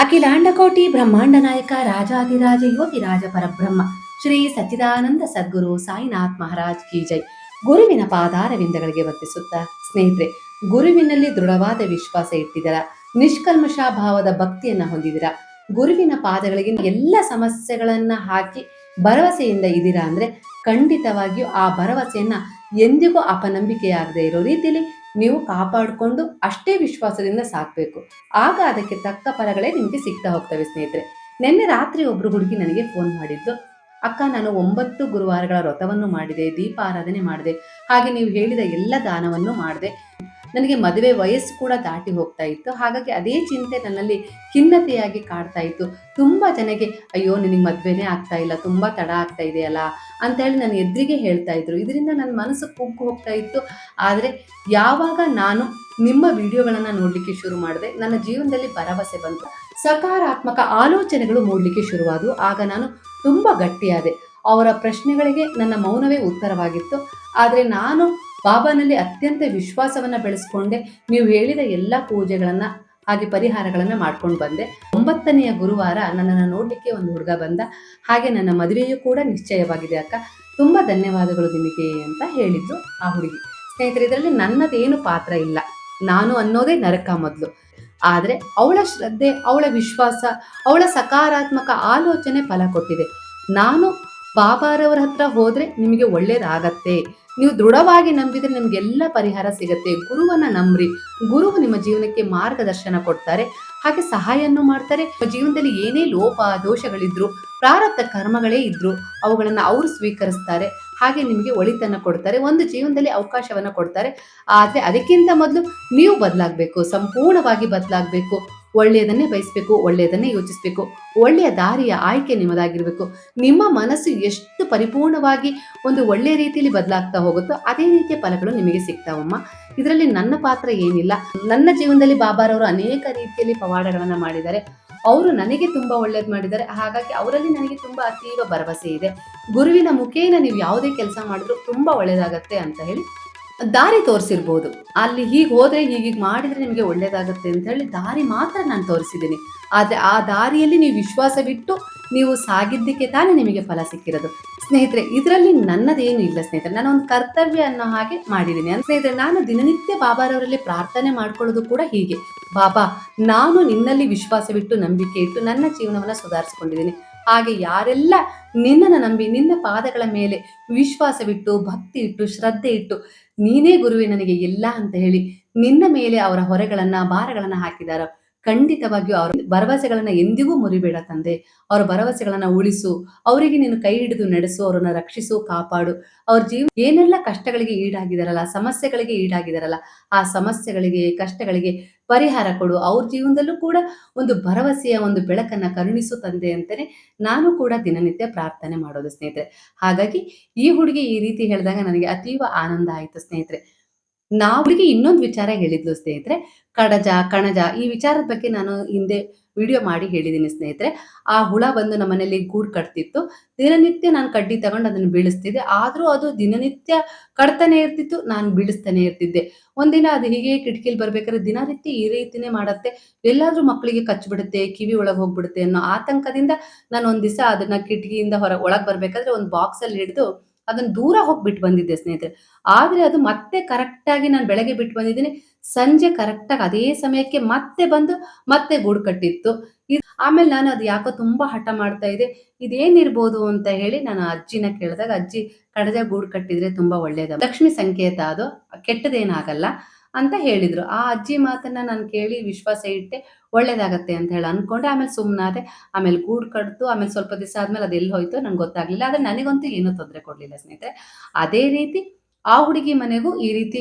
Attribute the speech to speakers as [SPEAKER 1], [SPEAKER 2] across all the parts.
[SPEAKER 1] ಅಖಿಲಾಂಡಕೋಟಿ ಬ್ರಹ್ಮಾಂಡ ನಾಯಕ ರಾಜಾದಿರಾಜ ಯೋಗಿ ರಾಜ ಪರಬ್ರಹ್ಮ, ಶ್ರೀ ಸಚ್ಚಿದಾನಂದ ಸದ್ಗುರು ಸಾಯಿನಾಥ್ ಮಹಾರಾಜ್ ಕಿ ಜೈ. ಗುರುವಿನ ಪಾದಾರವಿಂದಗಳಿಗೆ ವರ್ತಿಸುತ್ತ ಸ್ನೇಹಿತರೆ, ಗುರುವಿನಲ್ಲಿ ದೃಢವಾದ ವಿಶ್ವಾಸ ಇಟ್ಟಿದ್ದರ ನಿಷ್ಕಲ್ಮಶ ಭಾವದ ಭಕ್ತಿಯನ್ನ ಹೊಂದಿದಿರ ಗುರುವಿನ ಪಾದಗಳಿಗೆ ಎಲ್ಲ ಸಮಸ್ಯೆಗಳನ್ನ ಹಾಕಿ ಭರವಸೆಯಿಂದ ಇದ್ದೀರಾ ಅಂದ್ರೆ ಖಂಡಿತವಾಗಿಯೂ ಆ ಭರವಸೆಯನ್ನ ಎಂದಿಗೂ ಅಪನಂಬಿಕೆಯಾಗದೇ ಇರೋ ರೀತಿಯಲ್ಲಿ ನೀವು ಕಾಪಾಡಿಕೊಂಡು ಅಷ್ಟೇ ವಿಶ್ವಾಸದಿಂದ ಸಾಕಬೇಕು. ಆಗ ಅದಕ್ಕೆ ತಕ್ಕ ಫಲಗಳೇ ನಿಮಗೆ ಸಿಗ್ತಾ ಹೋಗ್ತವೆ ಸ್ನೇಹಿತರೆ. ನಿನ್ನೆ ರಾತ್ರಿ ಒಬ್ರು ಹುಡುಗಿ ನನಗೆ ಫೋನ್ ಮಾಡಿದ್ದು, ಅಕ್ಕ, ನಾನು ಒಂಬತ್ತು ಗುರುವಾರಗಳ ವ್ರತವನ್ನು ಮಾಡಿದೆ ದೀಪ ಆರಾಧನೆ ಮಾಡಿದೆ. ಹಾಗೆ ನೀವು ಹೇಳಿದ ಎಲ್ಲ ದಾನವನ್ನು ಮಾಡಿದೆ. ನನಗೆ ಮದುವೆ ವಯಸ್ಸು ಕೂಡ ದಾಟಿ ಹೋಗ್ತಾ ಇತ್ತು. ಹಾಗಾಗಿ ಅದೇ ಚಿಂತೆ ನನ್ನಲ್ಲಿ ಖಿನ್ನತೆಯಾಗಿ ಕಾಡ್ತಾ ಇತ್ತು. ತುಂಬ ಜನಗೆ ಅಯ್ಯೋ, ನಿನಗೆ ಮದುವೆನೇ ಆಗ್ತಾ ಇಲ್ಲ, ತುಂಬ ತಡ ಆಗ್ತಾ ಇದೆಯಲ್ಲ? ಅಂತ ಹೇಳಿ ನನ್ನ ಎದುರಿಗೆ ಹೇಳ್ತಾ ಇದ್ರು. ಇದರಿಂದ ನನ್ನ ಮನಸ್ಸು ಕುಗ್ಗು ಹೋಗ್ತಾ ಇತ್ತು. ಆದರೆ ಯಾವಾಗ ನಾನು ನಿಮ್ಮ ವಿಡಿಯೋಗಳನ್ನು ನೋಡಲಿಕ್ಕೆ ಶುರು ಮಾಡಿದೆ, ನನ್ನ ಜೀವನದಲ್ಲಿ ಭರವಸೆ ಬಂತು. ಸಕಾರಾತ್ಮಕ ಆಲೋಚನೆಗಳು ಮೂಡಲಿಕ್ಕೆ ಶುರುವಾದವು. ಆಗ ನಾನು ತುಂಬ ಗಟ್ಟಿಯಾದೆ. ಅವರ ಪ್ರಶ್ನೆಗಳಿಗೆ ನನ್ನ ಮೌನವೇ ಉತ್ತರವಾಗಿತ್ತು. ಆದರೆ ನಾನು ಬಾಬಾನಲ್ಲಿ ಅತ್ಯಂತ ವಿಶ್ವಾಸವನ್ನ ಬೆಳೆಸ್ಕೊಂಡೆ ನೀವು ಹೇಳಿದ ಎಲ್ಲ ಪೂಜೆಗಳನ್ನ ಹಾಗೆ ಪರಿಹಾರಗಳನ್ನ ಮಾಡ್ಕೊಂಡು ಬಂದೆ. ಒಂಬತ್ತನೆಯ ಗುರುವಾರ ನನ್ನನ್ನು ನೋಡ್ಲಿಕ್ಕೆ ಒಂದು ಹುಡುಗ ಬಂದ. ಹಾಗೆ ನನ್ನ ಮದುವೆಯೂ ಕೂಡ ನಿಶ್ಚಯವಾಗಿದೆ ಅಕ್ಕ. ತುಂಬಾ ಧನ್ಯವಾದಗಳು ನಿಮಗೆ ಅಂತ ಹೇಳಿದ್ರು ಆ ಹುಡುಗಿ. ಸ್ನೇಹಿತರೆ, ಇದರಲ್ಲಿ ನನ್ನದೇನು ಪಾತ್ರ ಇಲ್ಲ. ನಾನು ಅನ್ನೋದೇ ನರಕ ಮೊದಲು. ಆದರೆ ಅವಳ ಶ್ರದ್ಧೆ, ಅವಳ ವಿಶ್ವಾಸ, ಅವಳ ಸಕಾರಾತ್ಮಕ ಆಲೋಚನೆ ಫಲ ಕೊಟ್ಟಿದೆ. ನಾನು ಬಾಬಾರವರ ಹತ್ರ ಹೋದರೆ ನಿಮಗೆ ಒಳ್ಳೇದಾಗತ್ತೆ. ನೀವು ದೃಢವಾಗಿ ನಂಬಿದ್ರೆ ನಿಮ್ಗೆಲ್ಲ ಪರಿಹಾರ ಸಿಗುತ್ತೆ. ಗುರುವನ್ನ ನಂಬ್ರಿ. ಗುರುವು ನಿಮ್ಮ ಜೀವನಕ್ಕೆ ಮಾರ್ಗದರ್ಶನ ಕೊಡ್ತಾರೆ. ಹಾಗೆ ಸಹಾಯವನ್ನು ಮಾಡ್ತಾರೆ. ನಿಮ್ಮ ಜೀವನದಲ್ಲಿ ಏನೇ ಲೋಪ, ದೋಷಗಳಿದ್ರು, ಪ್ರಾರಬ್ಧ ಕರ್ಮಗಳೇ ಇದ್ರು, ಅವುಗಳನ್ನು ಅವರು ಸ್ವೀಕರಿಸ್ತಾರೆ. ಹಾಗೆ ನಿಮಗೆ ಒಳಿತನ್ನ ಕೊಡ್ತಾರೆ. ಒಂದು ಜೀವನದಲ್ಲಿ ಅವಕಾಶವನ್ನ ಕೊಡ್ತಾರೆ. ಆದರೆ ಅದಕ್ಕಿಂತ ಮೊದಲು ನೀವು ಬದಲಾಗಬೇಕು. ಸಂಪೂರ್ಣವಾಗಿ ಬದಲಾಗಬೇಕು. ಒಳ್ಳೆಯದನ್ನೇ ಬಯಸಬೇಕು, ಒಳ್ಳೆಯದನ್ನೇ ಯೋಚಿಸಬೇಕು, ಒಳ್ಳೆಯ ದಾರಿಯ ಆಯ್ಕೆ ನಿಮ್ಮದಾಗಿರಬೇಕು. ನಿಮ್ಮ ಮನಸ್ಸು ಎಷ್ಟು ಪರಿಪೂರ್ಣವಾಗಿ ಒಂದು ಒಳ್ಳೆಯ ರೀತಿಯಲ್ಲಿ ಬದಲಾಗ್ತಾ ಹೋಗುತ್ತೋ ಅದೇ ರೀತಿಯ ಫಲಗಳು ನಿಮಗೆ ಸಿಗ್ತಾವಮ್ಮ. ಇದರಲ್ಲಿ ನನ್ನ ಪಾತ್ರ ಏನಿಲ್ಲ. ನನ್ನ ಜೀವನದಲ್ಲಿ ಬಾಬಾರವರು ಅನೇಕ ರೀತಿಯಲ್ಲಿ ಪವಾಡಗಳನ್ನು ಮಾಡಿದ್ದಾರೆ. ಅವರು ನನಗೆ ತುಂಬ ಒಳ್ಳೇದು ಮಾಡಿದ್ದಾರೆ. ಹಾಗಾಗಿ ಅವರಲ್ಲಿ ನನಗೆ ತುಂಬ ಅತೀವ ಭರವಸೆ ಇದೆ. ಗುರುವಿನ ಮುಖೇನ ನೀವು ಯಾವುದೇ ಕೆಲಸ ಮಾಡಿದ್ರು ತುಂಬ ಒಳ್ಳೆಯದಾಗತ್ತೆ ಅಂತ ಹೇಳಿ ದಾರಿ ತೋರಿಸಿರ್ಬೋದು. ಅಲ್ಲಿ ಹೀಗೆ ಹೋದರೆ ಹೀಗೀಗೆ ಮಾಡಿದ್ರೆ ನಿಮಗೆ ಒಳ್ಳೇದಾಗುತ್ತೆ ಅಂತ ಹೇಳಿ ದಾರಿ ಮಾತ್ರ ನಾನು ತೋರಿಸಿದ್ದೀನಿ. ಆದರೆ ಆ ದಾರಿಯಲ್ಲಿ ನೀವು ವಿಶ್ವಾಸವಿಟ್ಟು ನೀವು ಸಾಗಿದ್ದಕ್ಕೆ ತಾನೇ ನಿಮಗೆ ಫಲ ಸಿಕ್ಕಿರೋದು. ಸ್ನೇಹಿತರೆ, ಇದರಲ್ಲಿ ನನ್ನದೇನು ಇಲ್ಲ ಸ್ನೇಹಿತರೆ. ನಾನು ಒಂದು ಕರ್ತವ್ಯ ಅನ್ನೋ ಹಾಗೆ ಮಾಡಿದ್ದೀನಿ. ಅಂತ ಸ್ನೇಹಿತರೆ, ನಾನು ದಿನನಿತ್ಯ ಬಾಬಾರವರಲ್ಲಿ ಪ್ರಾರ್ಥನೆ ಮಾಡ್ಕೊಳ್ಳೋದು ಕೂಡ ಹೀಗೆ. ಬಾಬಾ, ನಾನು ನಿನ್ನಲ್ಲಿ ವಿಶ್ವಾಸವಿಟ್ಟು ನಂಬಿಕೆ ಇಟ್ಟು ನನ್ನ ಜೀವನವನ್ನು ಸುಧಾರಿಸ್ಕೊಂಡಿದ್ದೀನಿ. ಹಾಗೆ ಯಾರೆಲ್ಲ ನಿನ್ನನ್ನು ನಂಬಿ ನಿನ್ನ ಪಾದಗಳ ಮೇಲೆ ವಿಶ್ವಾಸವಿಟ್ಟು ಭಕ್ತಿ ಇಟ್ಟು ಶ್ರದ್ಧೆ ಇಟ್ಟು ನೀನೇ ಗುರುವೆ ನನಗೆ ಎಲ್ಲ ಅಂತ ಹೇಳಿ ನಿನ್ನ ಮೇಲೆ ಅವರ ಹೊರೆಗಳನ್ನ, ಭಾರಗಳನ್ನು ಹಾಕಿದಾರ? ಖಂಡಿತವಾಗಿಯೂ ಅವರ ಭರವಸೆಗಳನ್ನ ಎಂದಿಗೂ ಮುರಿಬೇಡ ತಂದೆ. ಅವರ ಭರವಸೆಗಳನ್ನ ಉಳಿಸು. ಅವರಿಗೆ ನೀನು ಕೈ ಹಿಡಿದು ನಡೆಸು, ಅವರನ್ನ ರಕ್ಷಿಸು, ಕಾಪಾಡು. ಅವ್ರ ಜೀವ ಏನೆಲ್ಲ ಕಷ್ಟಗಳಿಗೆ ಈಡಾಗಿದಾರಲ್ಲ, ಸಮಸ್ಯೆಗಳಿಗೆ ಈಡಾಗಿದಾರಲ್ಲ, ಆ ಸಮಸ್ಯೆಗಳಿಗೆ, ಕಷ್ಟಗಳಿಗೆ ಪರಿಹಾರ ಕೊಡು. ಅವ್ರ ಜೀವನದಲ್ಲೂ ಕೂಡ ಒಂದು ಭರವಸೆಯ ಒಂದು ಬೆಳಕನ್ನ ಕರುಣಿಸು ತಂದೆ ಅಂತಾನೆ ನಾನು ಕೂಡ ದಿನನಿತ್ಯ ಪ್ರಾರ್ಥನೆ ಮಾಡೋದು ಸ್ನೇಹಿತರೆ. ಹಾಗಾಗಿ ಈ ಹುಡುಗಿ ಈ ರೀತಿ ಹೇಳಿದಾಗ ನನಗೆ ಅತೀವ ಆನಂದ ಆಯಿತು ಸ್ನೇಹಿತರೆ. ನಾವ್ರಿಗೆ ಇನ್ನೊಂದು ವಿಚಾರ ಹೇಳಿದ್ಲು ಸ್ನೇಹಿತರೆ. ಕಡಜ ಕಣಜ, ಈ ವಿಚಾರದ ಬಗ್ಗೆ ನಾನು ಹಿಂದೆ ವಿಡಿಯೋ ಮಾಡಿ ಹೇಳಿದ್ದೀನಿ ಸ್ನೇಹಿತರೆ. ಆ ಹುಳ ಬಂದು ನಮ್ಮ ಮನೇಲಿ ಗೂಡು ಕಟ್ತಿತ್ತು. ದಿನನಿತ್ಯ ನಾನು ಕಡ್ಡಿ ತಗೊಂಡು ಅದನ್ನು ಬೀಳಿಸ್ತಿದ್ದೆ. ಆದರೂ ಅದು ದಿನನಿತ್ಯ ಕಡ್ತಾನೆ ಇರ್ತಿತ್ತು, ನಾನು ಬೀಳಿಸ್ತಾನೆ ಇರ್ತಿದ್ದೆ. ಒಂದಿನ ಅದು ಹೀಗೆ ಕಿಟಕಿಲಿ ಬರ್ಬೇಕಾದ್ರೆ ದಿನನಿತ್ಯ ಈ ರೀತಿನೇ ಮಾಡತ್ತೆ. ಎಲ್ಲಾದರೂ ಮಕ್ಕಳಿಗೆ ಕಚ್ಚಿಬಿಡುತ್ತೆ ಕಿವಿ ಒಳಗೆ ಹೋಗ್ಬಿಡುತ್ತೆ ಅನ್ನೋ ಆತಂಕದಿಂದ ನಾನು ಒಂದು ದಿವಸ ಅದನ್ನ ಕಿಟಕಿಯಿಂದ ಹೊರ, ಒಳಗೆ ಬರ್ಬೇಕಾದ್ರೆ ಒಂದು ಬಾಕ್ಸಲ್ಲಿ ಹಿಡಿದು ಅದನ್ನ ದೂರ ಹೋಗಿ ಬಿಟ್ಟು ಬಂದಿದ್ದೆ ಸ್ನೇಹಿತರೆ. ಆದ್ರೆ ಅದು ಮತ್ತೆ ಕರೆಕ್ಟ್ ಆಗಿ ನಾನು ಬೆಳಗ್ಗೆ ಬಿಟ್ಟು ಬಂದಿದ್ದೀನಿ. ಸಂಜೆ ಕರೆಕ್ಟ್ ಆಗಿ ಅದೇ ಸಮಯಕ್ಕೆ ಮತ್ತೆ ಬಂದು ಮತ್ತೆ ಗೂಡು ಕಟ್ಟಿತ್ತು. ಇದು ಆಮೇಲೆ ನಾನು ಅದು ಯಾಕೋ ತುಂಬಾ ಹಠ ಮಾಡ್ತಾ ಇದೆ ಇದೇನಿರ್ಬೋದು ಅಂತ ಹೇಳಿ ನಾನು ಅಜ್ಜಿನ ಕೇಳಿದಾಗ, ಅಜ್ಜಿ ಕಡಜ ಗೂಡು ಕಟ್ಟಿದ್ರೆ ತುಂಬಾ ಒಳ್ಳೇದ. ಲಕ್ಷ್ಮಿ ಸಂಕೇತ ಅದು. ಕೆಟ್ಟದೇನಾಗಲ್ಲ ಅಂತ ಹೇಳಿದ್ರು. ಆ ಅಜ್ಜಿ ಮಾತನ್ನ ನಾನು ಕೇಳಿ ವಿಶ್ವಾಸ ಇಟ್ಟೆ, ಒಳ್ಳೇದಾಗತ್ತೆ ಅಂತ ಹೇಳಿ ಅನ್ಕೊಂಡೆ. ಆಮೇಲೆ ಸುಮ್ಮನಾದೆ ಆಮೇಲೆ ಗೂಡು ಕಟ್ತು ಆಮೇಲೆ ಸ್ವಲ್ಪ ದಿವಸ ಆದ್ಮೇಲೆ ಎಲ್ಲಿ ಹೋಯ್ತು ನಂಗೆ ಗೊತ್ತಾಗ್ಲಿಲ್ಲ. ಆದ್ರೆ ನನಗಂತೂ ಏನೂ ತೊಂದರೆ ಕೊಡ್ಲಿಲ್ಲ ಸ್ನೇಹಿತರೆ. ಅದೇ ರೀತಿ ಆ ಹುಡುಗಿ ಮನೆಗೂ ಈ ರೀತಿ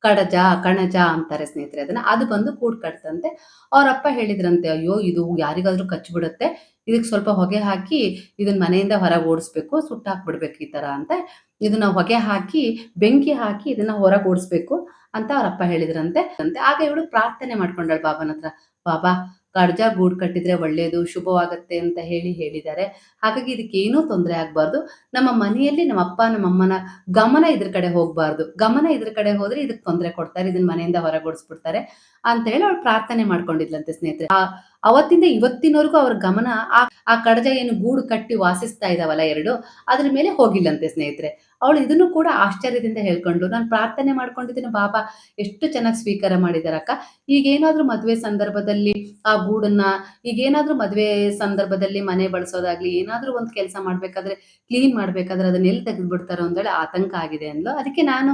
[SPEAKER 1] ಕಡಜ, ಕಣಜ ಅಂತಾರೆ ಸ್ನೇಹಿತರೆ ಅದನ್ನ. ಅದು ಬಂದು ಕೂಡ್ ಕಟ್ತಂತೆ. ಅವ್ರಪ್ಪ ಹೇಳಿದ್ರಂತೆ, ಅಯ್ಯೋ, ಇದು ಯಾರಿಗಾದ್ರೂ ಕಚ್ಬಿಡುತ್ತೆ ಇದಕ್ಕೆ ಸ್ವಲ್ಪ ಹೊಗೆ ಹಾಕಿ ಇದನ್ನ ಮನೆಯಿಂದ ಹೊರಗೆ ಓಡಿಸ್ಬೇಕು. ಸುಟ್ಟಾಕ್ಬಿಡ್ಬೇಕು ಈ ತರ ಅಂತ. ಇದನ್ನ ಹೊಗೆ ಹಾಕಿ, ಬೆಂಕಿ ಹಾಕಿ ಇದನ್ನ ಹೊರಗೆ ಓಡಿಸ್ಬೇಕು ಅಂತ ಅವ್ರಪ್ಪ ಹೇಳಿದ್ರಂತೆ. ಅಂತೆ ಆಗ ಇವಳು ಪ್ರಾರ್ಥನೆ ಮಾಡ್ಕೊಂಡಳು ಬಾಬನ ಹತ್ರ. ಬಾಬಾ ಕಡ್ಜ ಗೂಡ್ ಕಟ್ಟಿದ್ರೆ ಒಳ್ಳೇದು, ಶುಭವಾಗತ್ತೆ ಅಂತ ಹೇಳಿ ಹೇಳಿದ್ದಾರೆ. ಹಾಗಾಗಿ ಇದಕ್ಕೆ ಏನೂ ತೊಂದರೆ ಆಗ್ಬಾರ್ದು. ನಮ್ಮ ಮನೆಯಲ್ಲಿ ನಮ್ಮ ಅಪ್ಪ, ನಮ್ಮ ಅಮ್ಮನ ಗಮನ ಇದ್ರ ಕಡೆ ಹೋಗ್ಬಾರ್ದು. ಗಮನ ಇದ್ರ ಕಡೆ ಹೋದ್ರೆ ಇದಕ್ಕೆ ತೊಂದರೆ ಕೊಡ್ತಾರೆ, ಇದನ್ನ ಮನೆಯಿಂದ ಹೊರಗೊಡಿಸ್ಬಿಡ್ತಾರೆ ಅಂತ ಹೇಳಿ ಅವ್ರು ಪ್ರಾರ್ಥನೆ ಮಾಡ್ಕೊಂಡಿದ್ಲಂತೆ ಸ್ನೇಹಿತರೆ. ಆ, ಅವತ್ತಿಂದ ಇವತ್ತಿನವರೆಗೂ ಅವ್ರ ಗಮನ ಆ ಆ ಕಡಜ ಏನು ಗೂಡು ಕಟ್ಟಿ ವಾಸಿಸ್ತಾ ಇದಾವಲ್ಲ ಎರಡು, ಅದ್ರ ಮೇಲೆ ಹೋಗಿಲ್ಲಂತೆ ಸ್ನೇಹಿತರೆ. ಅವಳು ಇದನ್ನು ಕೂಡ ಆಶ್ಚರ್ಯದಿಂದ ಹೇಳ್ಕೊಂಡು ನಾನು ಪ್ರಾರ್ಥನೆ ಮಾಡ್ಕೊಂಡಿದ್ದೀನಿ, ಬಾಬಾ. ಎಷ್ಟು ಚೆನ್ನಾಗಿ ಸ್ವೀಕಾರ ಮಾಡಿದಾರಕ್ಕ ಈಗೇನಾದರೂ ಮದುವೆ ಸಂದರ್ಭದಲ್ಲಿ ಆ ಗೂಡನ್ನ, ಈಗೇನಾದ್ರೂ ಮದುವೆ ಸಂದರ್ಭದಲ್ಲಿ ಮನೆ ಬಳಸೋದಾಗ್ಲಿ, ಏನಾದರೂ ಒಂದು ಕೆಲಸ ಮಾಡ್ಬೇಕಾದ್ರೆ, ಕ್ಲೀನ್ ಮಾಡ್ಬೇಕಾದ್ರೆ ಅದನ್ನ ಎಲ್ಲಿ ತೆಗೆದು ಬಿಡ್ತಾರೋ ಅಂದೇಳಿ ಆತಂಕ ಆಗಿದೆ ಅಂದ್ಲು. ಅದಕ್ಕೆ ನಾನು,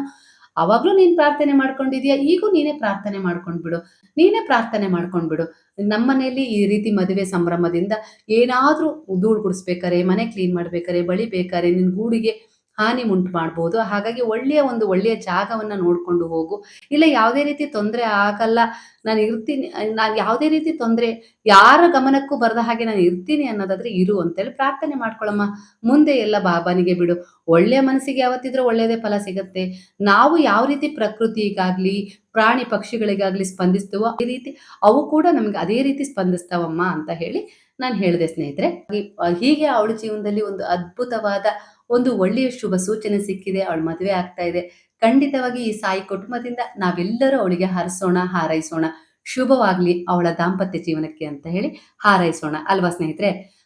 [SPEAKER 1] ಅವಾಗ್ಲೂ ನೀನ್ ಪ್ರಾರ್ಥನೆ ಮಾಡ್ಕೊಂಡಿದ್ಯಾ? ಈಗೂ ನೀನೇ ಪ್ರಾರ್ಥನೆ ಮಾಡ್ಕೊಂಡ್ಬಿಡು. ನೀನೇ ಪ್ರಾರ್ಥನೆ ಮಾಡ್ಕೊಂಡ್ಬಿಡು. ನಮ್ಮನೆಯಲ್ಲಿ ಈ ರೀತಿ ಮದುವೆ ಸಂಭ್ರಮದಿಂದ ಏನಾದ್ರೂ ಧೂಳು ಗುಡಿಸ್ಬೇಕಾರೆ, ಮನೆ ಕ್ಲೀನ್ ಮಾಡ್ಬೇಕಾರೆ, ಬಳಿಬೇಕಾರೆ ನಿನ್ ಗೂಡಿಗೆ ಹಾನಿ ಉಂಟು ಮಾಡ್ಬೋದು ಹಾಗಾಗಿ ಒಳ್ಳೆಯ ಒಂದು ಒಳ್ಳೆಯ ಜಾಗವನ್ನ ನೋಡ್ಕೊಂಡು ಹೋಗು. ಇಲ್ಲ, ಯಾವುದೇ ರೀತಿ ತೊಂದರೆ ಆಗಲ್ಲ. ನಾನು ಇರ್ತೀನಿ, ನಾನು ಯಾವುದೇ ರೀತಿ ತೊಂದರೆ ಯಾರ ಗಮನಕ್ಕೂ ಬರದ ಹಾಗೆ ನಾನು ಇರ್ತೀನಿ ಅನ್ನೋದಾದ್ರೆ ಇರು ಅಂತೇಳಿ ಪ್ರಾರ್ಥನೆ ಮಾಡ್ಕೊಳ್ಳಮ್ಮ ಮುಂದೆ ಎಲ್ಲ ಬಾಬಾನಿಗೆ ಬಿಡು. ಒಳ್ಳೆಯ ಮನಸ್ಸಿಗೆ ಯಾವತ್ತಿದ್ರೂ ಒಳ್ಳೆಯದೇ ಫಲ ಸಿಗುತ್ತೆ. ನಾವು ಯಾವ ರೀತಿ ಪ್ರಕೃತಿಗಾಗ್ಲಿ, ಪ್ರಾಣಿ ಪಕ್ಷಿಗಳಿಗಾಗ್ಲಿ ಸ್ಪಂದಿಸ್ತೀವೋ ಅದೇ ರೀತಿ ಅವು ಕೂಡ ನಮ್ಗೆ ಅದೇ ರೀತಿ ಸ್ಪಂದಿಸ್ತಾವಮ್ಮ ಅಂತ ಹೇಳಿ ನಾನು ಹೇಳಿದೆ ಸ್ನೇಹಿತರೆ. ಹೀಗೆ ಅವಳ ಜೀವನದಲ್ಲಿ ಒಂದು ಅದ್ಭುತವಾದ ಒಂದು ಒಳ್ಳೆಯ ಶುಭ ಸೂಚನೆ ಸಿಕ್ಕಿದೆ, ಅವಳ ಮದುವೆ ಆಗ್ತಾ ಇದೆ. ಖಂಡಿತವಾಗಿ ಈ ಸಾಯಿ ಕುಟುಂಬದಿಂದ ನಾವೆಲ್ಲರೂ ಅವಳಿಗೆ ಹರಿಸೋಣ, ಹಾರೈಸೋಣ. ಶುಭವಾಗ್ಲಿ ಅವಳ ದಾಂಪತ್ಯ ಜೀವನಕ್ಕೆ ಅಂತ ಹೇಳಿ ಹಾರೈಸೋಣ. ಅಲ್ವಾ ಸ್ನೇಹಿತರೆ?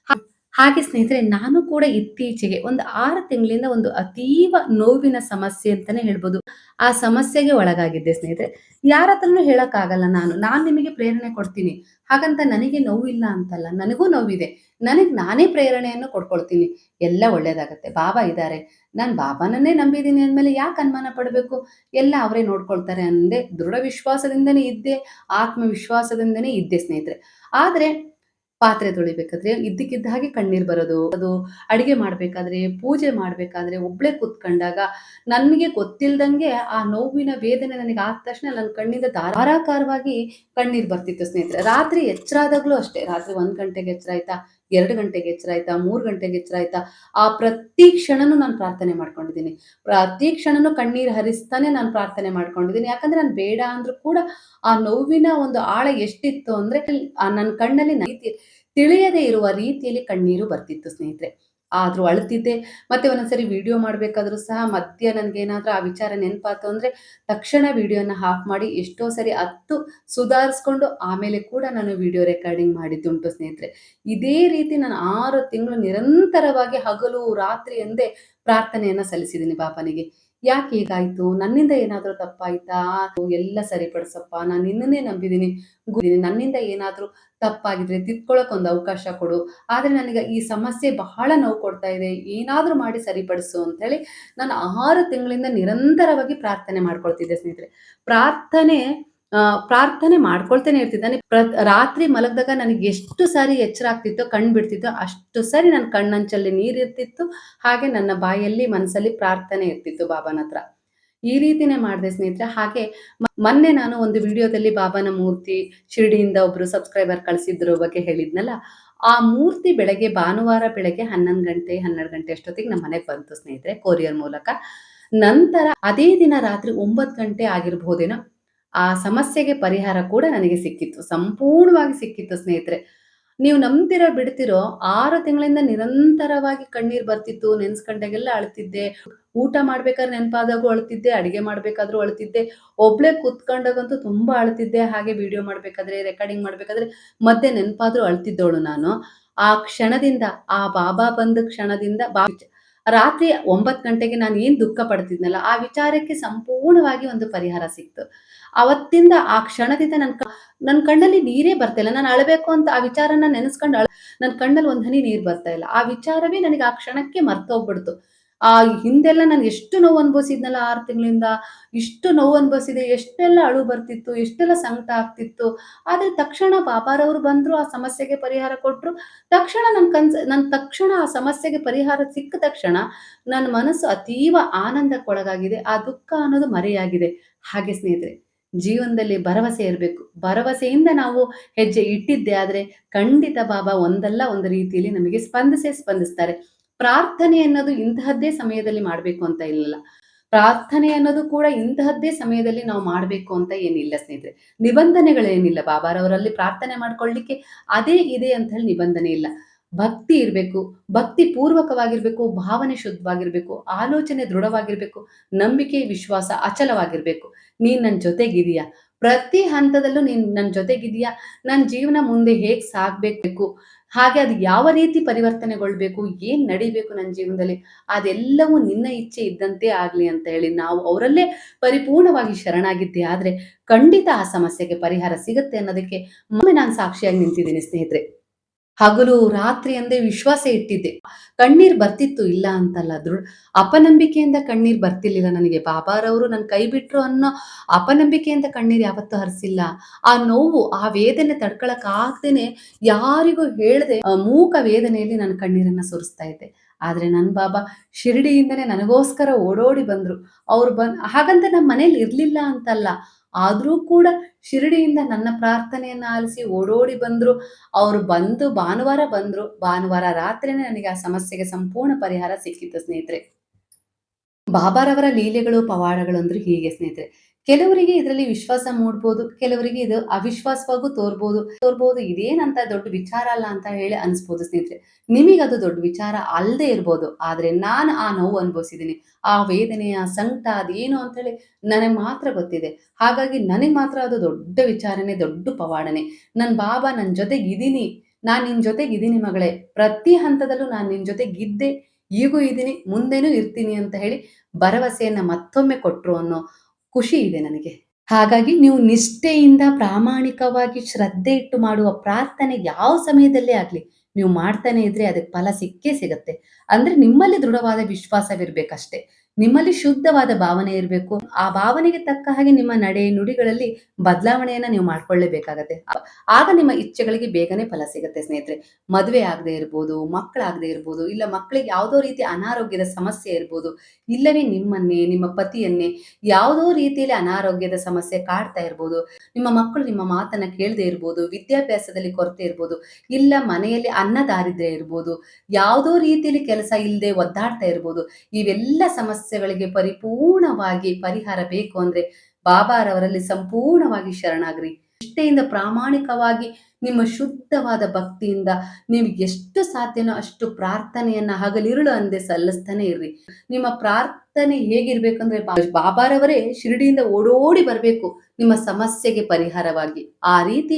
[SPEAKER 1] ಹಾಗೆ ಸ್ನೇಹಿತರೆ, ನಾನು ಕೂಡ ಇತ್ತೀಚೆಗೆ ಒಂದು ಆರು ತಿಂಗಳಿಂದ ಒಂದು ಅತೀವ ನೋವಿನ ಸಮಸ್ಯೆ ಅಂತಾನೆ ಹೇಳ್ಬೋದು. ಆ ಸಮಸ್ಯೆಗೆ ಒಳಗಾಗಿದ್ದೆ ಸ್ನೇಹಿತರೆ. ಯಾರ ಹತ್ರನೂ ಹೇಳಕ್ಕಾಗಲ್ಲ ನಾನು. ನಾನು ನಿಮಗೆ ಪ್ರೇರಣೆ ಕೊಡ್ತೀನಿ. ಹಾಗಂತ ನನಗೆ ನೋವಿಲ್ಲ ಅಂತಲ್ಲ. ನನಗೂ ನೋವಿದೆ. ನನಗೆ ನಾನೇ ಪ್ರೇರಣೆಯನ್ನು ಕೊಡ್ಕೊಳ್ತೀನಿ. ಎಲ್ಲ ಒಳ್ಳೇದಾಗತ್ತೆ. ಬಾಬಾ ಇದ್ದಾರೆ. ನಾನು ಬಾಬಾನನ್ನೇ ನಂಬಿದ್ದೀನಿ ಅಂದಮೇಲೆ ಯಾಕೆ ಅನುಮಾನ ಪಡಬೇಕು? ಎಲ್ಲ ಅವರೇ ನೋಡ್ಕೊಳ್ತಾರೆ ಅಂದೆ ದೃಢ ವಿಶ್ವಾಸದಿಂದನೇ ಇದ್ದೆ, ಆತ್ಮವಿಶ್ವಾಸದಿಂದನೇ ಇದ್ದೆ ಸ್ನೇಹಿತರೆ. ಆದ್ರೆ ಪಾತ್ರೆ ತೊಳಿಬೇಕಾದ್ರೆ ಇದ್ದಕ್ಕಿದ್ದ ಹಾಗೆ ಕಣ್ಣೀರ್ ಬರೋದು. ಅದು ಅಡಿಗೆ ಮಾಡ್ಬೇಕಾದ್ರೆ, ಪೂಜೆ ಮಾಡ್ಬೇಕಾದ್ರೆ ಒಬ್ಳೆ ಕೂತ್ಕೊಂಡಾಗ ನನಗೆ ಗೊತ್ತಿಲ್ದಂಗೆ ಆ ನೋವಿನ ವೇದನೆ ನನಗೆ ಆದ ತಕ್ಷಣ ನನ್ನ ಕಣ್ಣಿಂದ ಧಾರಾಕಾರವಾಗಿ ಕಣ್ಣೀರ್ ಬರ್ತಿತ್ತು ಸ್ನೇಹಿತರೆ. ರಾತ್ರಿ ಎಚ್ಚರಾದಾಗ್ಲೂ ಅಷ್ಟೇ. ರಾತ್ರಿ ಒಂದ್ ಗಂಟೆಗೆ ಎಚ್ಚರ ಆಯ್ತಾ ಎರಡು ಗಂಟೆಗೆ ಎಚ್ಚರ ಆಯ್ತಾ, ಮೂರು ಗಂಟೆಗೆ ಎಚ್ಚರ ಆಯ್ತಾ? ಆ ಪ್ರತಿ ಕ್ಷಣನೂ ನಾನು ಪ್ರಾರ್ಥನೆ ಮಾಡ್ಕೊಂಡಿದ್ದೀನಿ. ಪ್ರತಿ ಕ್ಷಣನೂ ಕಣ್ಣೀರು ಹರಿಸ್ತಾನೆ ನಾನು ಪ್ರಾರ್ಥನೆ ಮಾಡ್ಕೊಂಡಿದ್ದೀನಿ. ಯಾಕಂದ್ರೆ ನಾನು ಬೇಡ ಅಂದ್ರೂ ಕೂಡ ಆ ನೋವಿನ ಒಂದು ಆಳ ಎಷ್ಟಿತ್ತು ಅಂದ್ರೆ ನನ್ನ ಕಣ್ಣಲ್ಲಿ ತಿಳಿಯದೇ ಇರುವ ರೀತಿಯಲ್ಲಿ ಕಣ್ಣೀರು ಬರ್ತಿತ್ತು ಸ್ನೇಹಿತರೆ. ಆದ್ರೂ ಅಳ್ತಿದ್ದೆ. ಮತ್ತೆ ಒಂದೊಂದ್ಸರಿ ವಿಡಿಯೋ ಮಾಡಬೇಕಾದ್ರೂ ಸಹ ಮಧ್ಯ ನನ್ಗೇನಾದ್ರೂ ಆ ವಿಚಾರ ನೆನಪಾತು ಅಂದರೆ ತಕ್ಷಣ ವಿಡಿಯೋನ ಹಾಫ್ ಮಾಡಿ ಎಷ್ಟೋ ಸರಿ ಹತ್ತು ಸುಧಾರಿಸ್ಕೊಂಡು ಆಮೇಲೆ ಕೂಡ ನಾನು ವಿಡಿಯೋ ರೆಕಾರ್ಡಿಂಗ್ ಮಾಡಿದ್ದುಂಟು ಸ್ನೇಹಿತರೆ. ಇದೇ ರೀತಿ ನಾನು ಆರು ತಿಂಗಳು ನಿರಂತರವಾಗಿ ಹಗಲು ರಾತ್ರಿ ಎಂದೇ ಪ್ರಾರ್ಥನೆಯನ್ನು ಸಲ್ಲಿಸಿದ್ದೀನಿ ಬಾಬನಿಗೆ ಯಾಕೆ ಹೀಗಾಯ್ತು ನನ್ನಿಂದ ಏನಾದ್ರೂ ತಪ್ಪಾಯ್ತಾ? ಎಲ್ಲ ಸರಿಪಡಿಸಪ್ಪ. ನಾನು ನಿನ್ನನ್ನೇ ನಂಬಿದ್ದೀನಿ ನನ್ನಿಂದ ಏನಾದ್ರೂ ತಪ್ಪಾಗಿದ್ರೆ ತಿದ್ಕೊಳಕ್ ಒಂದು ಅವಕಾಶ ಕೊಡು. ಆದರೆ ನನಗೆ ಈ ಸಮಸ್ಯೆ ಬಹಳ ನೋವು ಕೊಡ್ತಾ ಇದೆ. ಏನಾದ್ರೂ ಮಾಡಿ ಸರಿಪಡಿಸು ಅಂತ ಹೇಳಿ ನಾನು ಆರು ತಿಂಗಳಿಂದ ನಿರಂತರವಾಗಿ ಪ್ರಾರ್ಥನೆ ಮಾಡ್ಕೊಳ್ತಿದ್ದೆ ಸ್ನೇಹಿತರೆ. ಪ್ರಾರ್ಥನೆ ಪ್ರಾರ್ಥನೆ ಮಾಡ್ಕೊಳ್ತಾನೆ ಇರ್ತಿದ್ದಾನೆ ರಾತ್ರಿ ಮಲಗಿದಾಗ ನನಗೆ ಎಷ್ಟು ಸಾರಿ ಎಚ್ಚರ ಆಗ್ತಿತ್ತೋ ಕಣ್ ಬಿಡ್ತಿತ್ತೋ, ಅಷ್ಟು ಸಾರಿ ನನ್ನ ಕಣ್ಣಂಚಲ್ಲಿ ನೀರಿರ್ತಿತ್ತು ಹಾಗೆ ನನ್ನ ಬಾಯಲ್ಲಿ ಮನಸ್ಸಲ್ಲಿ ಪ್ರಾರ್ಥನೆ ಇರ್ತಿತ್ತು ಬಾಬಾನ ಹತ್ರ. ಈ ರೀತಿನೇ ಮಾಡಿದೆ ಸ್ನೇಹಿತರೆ. ಹಾಗೆ ಮೊನ್ನೆ ನಾನು ಒಂದು ವಿಡಿಯೋದಲ್ಲಿ ಬಾಬಾನ ಮೂರ್ತಿ ಶಿರ್ಡಿಯಿಂದ ಒಬ್ರು ಸಬ್ಸ್ಕ್ರೈಬರ್ ಕಳಿಸಿದ್ರ ಬಗ್ಗೆ ಹೇಳಿದ್ನಲ್ಲ. ಆ ಮೂರ್ತಿ ಬೆಳಗ್ಗೆ, ಭಾನುವಾರ ಬೆಳಗ್ಗೆ ಹನ್ನೊಂದು ಗಂಟೆ, ಹನ್ನೆರಡು ಗಂಟೆ ಅಷ್ಟೊತ್ತಿಗೆ ನಮ್ಮ ಮನೆಗೆ ಬಂತು ಸ್ನೇಹಿತರೆ ಕೊರಿಯರ್ ಮೂಲಕ. ನಂತರ ಅದೇ ದಿನ ರಾತ್ರಿ ಒಂಬತ್ತು ಗಂಟೆ ಆಗಿರ್ಬೋದೇನೋ ಆ ಸಮಸ್ಯೆಗೆ ಪರಿಹಾರ ಕೂಡ ನನಗೆ ಸಿಕ್ಕಿತ್ತು, ಸಂಪೂರ್ಣವಾಗಿ ಸಿಕ್ಕಿತ್ತು ಸ್ನೇಹಿತರೆ. ನೀವು ನಂಬ್ತಿರೋ, ಬಿಡ್ತಿರೋ ಆರು ತಿಂಗಳಿಂದ ನಿರಂತರವಾಗಿ ಕಣ್ಣೀರು ಬರ್ತಿತ್ತು, ನೆನ್ಸ್ಕೊಂಡಾಗೆಲ್ಲ ಅಳ್ತಿದ್ದೆ. ಊಟ ಮಾಡ್ಬೇಕಾದ್ರೆ ನೆನಪಾದಾಗೂ ಅಳ್ತಿದ್ದೆ, ಅಡಿಗೆ ಮಾಡ್ಬೇಕಾದ್ರೂ ಅಳ್ತಿದ್ದೆ. ಒಬ್ಳೆ ಕೂತ್ಕೊಂಡಾಗಂತೂ ತುಂಬಾ ಅಳ್ತಿದ್ದೆ, ಹಾಗೆ ವಿಡಿಯೋ ಮಾಡ್ಬೇಕಾದ್ರೆ, ರೆಕಾರ್ಡಿಂಗ್ ಮಾಡ್ಬೇಕಾದ್ರೆ ಮತ್ತೆ ನೆನಪಾದ್ರೂ ಅಳ್ತಿದ್ದವಳು ನಾನು. ಆ ಕ್ಷಣದಿಂದ, ಆ ಬಾಬಾ ಬಂದ ಕ್ಷಣದಿಂದ, ಬಾ ರಾತ್ರಿ ಒಂಬತ್ತು ಗಂಟೆಗೆ ನಾನು ಏನ್ ದುಃಖ ಪಡ್ತಿದ್ನಲ್ಲ, ಆ ವಿಚಾರಕ್ಕೆ ಸಂಪೂರ್ಣವಾಗಿ ಒಂದು ಪರಿಹಾರ ಸಿಕ್ತು. ಅವತ್ತಿಂದ ಆ ಕ್ಷಣದಿಂದ ನನ್ನ ನನ್ನ ಕಣ್ಣಲ್ಲಿ ನೀರೇ ಬರ್ತಾ ಇಲ್ಲ. ನಾನು ಅಳಬೇಕು ಅಂತ ಆ ವಿಚಾರನ ನೆನೆಸ್ಕೊಂಡು ಅಳ ನನ್ನ ಕಣ್ಣಲ್ಲಿ ಒಂದ್ ಹನಿ ನೀರ್ ಬರ್ತಾ ಇಲ್ಲ. ಆ ವಿಚಾರವೇ ನನಗೆ ಆ ಕ್ಷಣಕ್ಕೆ ಮರ್ತೋಗ್ಬಿಡ್ತು ಆ ಹಿಂದೆಲ್ಲ ನಾನು ಎಷ್ಟು ನೋವು ಅನುಭವಿಸಿದ್ನಲ್ಲ ಆರು ತಿಂಗಳಿಂದ. ಇಷ್ಟು ನೋವು ಅನುಭವಿಸಿದೆ. ಎಷ್ಟೆಲ್ಲ ಅಳು ಬರ್ತಿತ್ತು. ಎಷ್ಟೆಲ್ಲ ಸಂಕಟ ಆಗ್ತಿತ್ತು. ಆದ್ರೆ ತಕ್ಷಣ ಬಾಬಾರವರು ಬಂದ್ರು, ಆ ಸಮಸ್ಯೆಗೆ ಪರಿಹಾರ ಕೊಟ್ರು. ತಕ್ಷಣ ನನ್ನ ಕನ್ಸ್ ನನ್ನ ತಕ್ಷಣ ಆ ಸಮಸ್ಯೆಗೆ ಪರಿಹಾರ ಸಿಕ್ಕ ತಕ್ಷಣ ನನ್ನ ಮನಸ್ಸು ಅತೀವ ಆನಂದಕ್ಕೊಳಗಾಗಿದೆ. ಆ ದುಃಖ ಅನ್ನೋದು ಮರೆಯಾಗಿದೆ. ಹಾಗೆ ಸ್ನೇಹಿತರೆ. ಜೀವನದಲ್ಲಿ ಭರವಸೆ ಇರಬೇಕು. ಭರವಸೆಯಿಂದ ನಾವು ಹೆಜ್ಜೆ ಇಟ್ಟಿದ್ದೆ ಆದರೆ ಖಂಡಿತ ಬಾಬಾ ಒಂದಲ್ಲ ಒಂದು ರೀತಿಯಲ್ಲಿ ನಮಗೆ ಸ್ಪಂದಿಸೇ ಸ್ಪಂದಿಸ್ತಾರೆ. ಪ್ರಾರ್ಥನೆ ಅನ್ನೋದು ಇಂತಹದ್ದೇ ಸಮಯದಲ್ಲಿ ಮಾಡಬೇಕು ಅಂತ ಇಲ್ಲ ಪ್ರಾರ್ಥನೆ ಅನ್ನೋದು ಕೂಡ ಇಂತಹದ್ದೇ ಸಮಯದಲ್ಲಿ ನಾವು ಮಾಡಬೇಕು ಅಂತ ಏನಿಲ್ಲ ಸ್ನೇಹಿತರೆ. ನಿಬಂಧನೆಗಳೇನಿಲ್ಲ. ಬಾಬಾರವರಲ್ಲಿ ಪ್ರಾರ್ಥನೆ ಮಾಡ್ಕೊಳ್ಳಿಕ್ಕೆ ಅದೇ ಇದೆ ಅಂತ ಹೇಳಿ ನಿಬಂಧನೆ ಇಲ್ಲ. ಭಕ್ತಿ ಇರಬೇಕು, ಭಕ್ತಿ ಪೂರ್ವಕವಾಗಿರ್ಬೇಕು, ಭಾವನೆ ಶುದ್ಧವಾಗಿರ್ಬೇಕು, ಆಲೋಚನೆ ದೃಢವಾಗಿರ್ಬೇಕು, ನಂಬಿಕೆ, ವಿಶ್ವಾಸ ಅಚಲವಾಗಿರ್ಬೇಕು. ನೀನ್ ನನ್ನ ಜೊತೆಗಿದೀಯಾ ಪ್ರತಿ ಹಂತದಲ್ಲೂ ನೀನ್ ನನ್ನ ಜೊತೆಗಿದೀಯಾ ನನ್ನ ಜೀವನ ಮುಂದೆ ಹೇಗ್ ಸಾಗ್ಬೇಕು? ಹಾಗೆ ಅದು ಯಾವ ರೀತಿ ಪರಿವರ್ತನೆಗೊಳ್ಬೇಕು? ಏನ್ ನಡಿಬೇಕು ನನ್ನ ಜೀವನದಲ್ಲಿ? ಅದೆಲ್ಲವೂ ನಿನ್ನ ಇಚ್ಛೆ ಇದ್ದಂತೆ ಆಗ್ಲಿ ಅಂತ ಹೇಳಿ ನಾವು ಅವರಲ್ಲೇ ಪರಿಪೂರ್ಣವಾಗಿ ಶರಣಾಗಿದ್ದೆ ಆದ್ರೆ ಖಂಡಿತ ಆ ಸಮಸ್ಯೆಗೆ ಪರಿಹಾರ ಸಿಗುತ್ತೆ ಅನ್ನೋದಕ್ಕೆ ಒಮ್ಮೆ ನಾನು ಸಾಕ್ಷಿಯಾಗಿ ನಿಂತಿದ್ದೀನಿ ಸ್ನೇಹಿತರೆ. ಹಗಲು ರಾತ್ರಿ ಅಂದೇ ವಿಶ್ವಾಸ ಇಟ್ಟಿದ್ದೆ. ಕಣ್ಣೀರ್ ಬರ್ತಿತ್ತು ಇಲ್ಲ ಅಂತಲ್ಲ ದೃಢ ಅಪನಂಬಿಕೆಯಿಂದ ಕಣ್ಣೀರ್ ಬರ್ತಿರ್ಲಿಲ್ಲ ನನಗೆ. ಬಾಬಾರವರು ನನ್ನ ಕೈ ಬಿಟ್ರು ಅನ್ನೋ ಅಪನಂಬಿಕೆಯಿಂದ ಕಣ್ಣೀರ್ ಯಾವತ್ತೂ ಹರಿಸಿಲ್ಲ. ಆ ನೋವು, ಆ ವೇದನೆ ತಡ್ಕೊಳಕ್ ಆಗ್ದೇನೆ ಯಾರಿಗೂ ಹೇಳದೆ ಮೂಕ ವೇದನೆಯಲ್ಲಿ ನನ್ನ ಕಣ್ಣೀರನ್ನ ಸುರಿಸ್ತಾ ಇದ್ದೆ. ಆದ್ರೆ ನನ್ನ ಬಾಬಾ ಶಿರಡಿಯಿಂದನೇ ನನಗೋಸ್ಕರ ಓಡೋಡಿ ಬಂದ್ರು. ಅವ್ರು ಬಂದ್, ಹಾಗಂತ ನಮ್ಮ ಮನೇಲಿ ಇರ್ಲಿಲ್ಲ ಅಂತಲ್ಲ. ಆದ್ರೂ ಕೂಡ ಶಿರಡಿಯಿಂದ ನನ್ನ ಪ್ರಾರ್ಥನೆಯನ್ನ ಆಲಿಸಿ ಓಡೋಡಿ ಬಂದ್ರು. ಅವ್ರು ಬಂದು ಭಾನುವಾರ ಬಂದ್ರು. ಭಾನುವಾರ ರಾತ್ರಿನೇ ನನಗೆ ಆ ಸಮಸ್ಯೆಗೆ ಸಂಪೂರ್ಣ ಪರಿಹಾರ ಸಿಕ್ಕಿತ್ತು ಸ್ನೇಹಿತರೆ. ಬಾಬಾರವರ ಲೀಲೆಗಳು, ಪವಾಡಗಳು ಅಂದ್ರೆ ಹೀಗೆ ಸ್ನೇಹಿತರೆ. ಕೆಲವರಿಗೆ ಇದರಲ್ಲಿ ವಿಶ್ವಾಸ ಮೂಡ್ಬೋದು, ಕೆಲವರಿಗೆ ಇದು ಅವಿಶ್ವಾಸವಾಗೂ ತೋರ್ಬೋದು. ತೋರ್ಬೋದು, ಇದೇನಂತ ದೊಡ್ಡ ವಿಚಾರ ಅಲ್ಲ ಅಂತ ಹೇಳಿ ಅನ್ಸ್ಬೋದು ಸ್ನೇಹಿತರೆ. ನಿಮಗದು ದೊಡ್ಡ ವಿಚಾರ ಅಲ್ಲದೆ ಇರ್ಬೋದು. ಆದ್ರೆ ನಾನು ಆ ನೋವು ಅನುಭವಿಸಿದ್ದೀನಿ ಆ ವೇದನೆ, ಆ ಸಂಕಟ, ಅದೇನು ಅಂತ ಹೇಳಿ ನನಗೆ ಮಾತ್ರ ಗೊತ್ತಿದೆ. ಹಾಗಾಗಿ ನನಗೆ ಮಾತ್ರ ಅದು ದೊಡ್ಡ ವಿಚಾರನೆ, ದೊಡ್ಡ ಪವಾಡನೆ. ನನ್ನ ಬಾಬಾ ನನ್ನ ಜೊತೆಗಿದ್ದೀನಿ ನಾನು ನಿನ್ನ ಜೊತೆಗಿದ್ದೀನಿ ಮಗಳೇ. ಪ್ರತಿ ಹಂತದಲ್ಲೂ ನಾನು ನಿನ್ನ ಜೊತೆಗಿದ್ದೆ. ಈಗೂ ಇದ್ದೀನಿ ಮುಂದೆನೂ ಇರ್ತೀನಿ ಅಂತ ಹೇಳಿ ಭರವಸೆಯನ್ನು ಮತ್ತೊಮ್ಮೆ ಕೊಟ್ಟರು ಅನ್ನೋ ಖುಷಿ ಇದೆ ನನಗೆ. ಹಾಗಾಗಿ ನೀವು ನಿಷ್ಠೆಯಿಂದ ಪ್ರಾಮಾಣಿಕವಾಗಿ ಶ್ರದ್ಧೆ ಇಟ್ಟು ಮಾಡುವ ಪ್ರಾರ್ಥನೆ ಯಾವ ಸಮಯದಲ್ಲೇ ಆಗ್ಲಿ, ನೀವು ಮಾಡ್ತಾನೆ ಇದ್ರೆ ಅದಕ್ಕೆ ಫಲ ಸಿಕ್ಕೇ ಸಿಗತ್ತೆ. ಅಂದ್ರೆ ನಿಮ್ಮಲ್ಲಿ ದೃಢವಾದ ವಿಶ್ವಾಸವಿರ್ಬೇಕಷ್ಟೇ. ನಿಮ್ಮಲ್ಲಿ ಶುದ್ಧವಾದ ಭಾವನೆ ಇರಬೇಕು. ಆ ಭಾವನೆಗೆ ತಕ್ಕ ಹಾಗೆ ನಿಮ್ಮ ನಡೆ ನುಡಿಗಳಲ್ಲಿ ಬದಲಾವಣೆಯನ್ನ ನೀವು ಮಾಡ್ಕೊಳ್ಳೇಬೇಕಾಗತ್ತೆ. ಆಗ ನಿಮ್ಮ ಇಚ್ಛೆಗಳಿಗೆ ಬೇಗನೆ ಫಲ ಸಿಗುತ್ತೆ ಸ್ನೇಹಿತರೆ. ಮದುವೆ ಆಗದೆ ಇರ್ಬೋದು, ಮಕ್ಕಳಾಗದೆ ಇರ್ಬೋದು, ಇಲ್ಲ ಮಕ್ಕಳಿಗೆ ಯಾವುದೋ ರೀತಿ ಅನಾರೋಗ್ಯದ ಸಮಸ್ಯೆ ಇರ್ಬೋದು, ಇಲ್ಲವೇ ನಿಮ್ಮನ್ನೇ, ನಿಮ್ಮ ಪತಿಯನ್ನೇ ಯಾವುದೋ ರೀತಿಯಲ್ಲಿ ಅನಾರೋಗ್ಯದ ಸಮಸ್ಯೆ ಕಾಡ್ತಾ ಇರ್ಬೋದು, ನಿಮ್ಮ ಮಕ್ಕಳು ನಿಮ್ಮ ಮಾತನ್ನ ಕೇಳದೆ ಇರ್ಬೋದು, ವಿದ್ಯಾಭ್ಯಾಸದಲ್ಲಿ ಕೊರತೆ ಇರ್ಬೋದು, ಇಲ್ಲ ಮನೆಯಲ್ಲಿ ಅನ್ನ ದಾರಿದ್ರ್ಯ ಇರ್ಬೋದು, ಯಾವುದೋ ರೀತಿಯಲ್ಲಿ ಕೆಲಸ ಇಲ್ಲದೆ ಒದ್ದಾಡ್ತಾ ಇರ್ಬೋದು, ಇವೆಲ್ಲ ಸಮಸ್ಯೆಗಳಿಗೆ ಪರಿಪೂರ್ಣವಾಗಿ ಪರಿಹಾರ ಬೇಕು ಅಂದ್ರೆ ಬಾಬಾರವರಲ್ಲಿ ಸಂಪೂರ್ಣವಾಗಿ ಶರಣಾಗ್ರಿ. ನಿಷ್ಠೆಯಿಂದ ಪ್ರಾಮಾಣಿಕವಾಗಿ ನಿಮ್ಮ ಶುದ್ಧವಾದ ಭಕ್ತಿಯಿಂದ ನಿಮ್ಗೆ ಎಷ್ಟು ಸಾಧ್ಯನೋ ಅಷ್ಟು ಪ್ರಾರ್ಥನೆಯನ್ನ ಹಗಲಿರುಳು ಅಂದೆ ಸಲ್ಲಿಸ್ತಾನೆ ಇರ್ರಿ. ನಿಮ್ಮ ಪ್ರಾರ್ಥನೆ ಹೇಗಿರ್ಬೇಕಂದ್ರೆ ಬಾಬಾರವರೇ ಶಿರಡಿಯಿಂದ ಓಡೋಡಿ ಬರಬೇಕು ನಿಮ್ಮ ಸಮಸ್ಯೆಗೆ ಪರಿಹಾರವಾಗಿ. ಆ ರೀತಿ